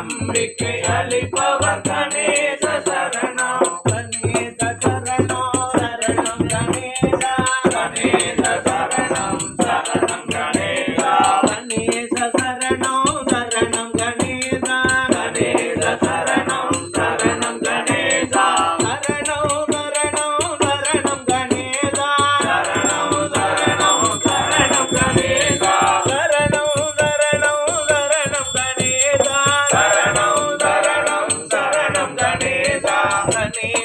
நம்பிக்கை அளிப்பவர் கணேச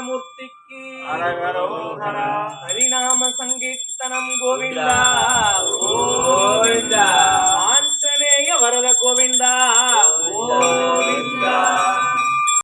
மூர்த்திக்கு ஹரிநாம சங்கீர்த்தனம் கோவிந்தா. கோவிந்தா. ஆஞ்சநேய வரத கோவிந்தா.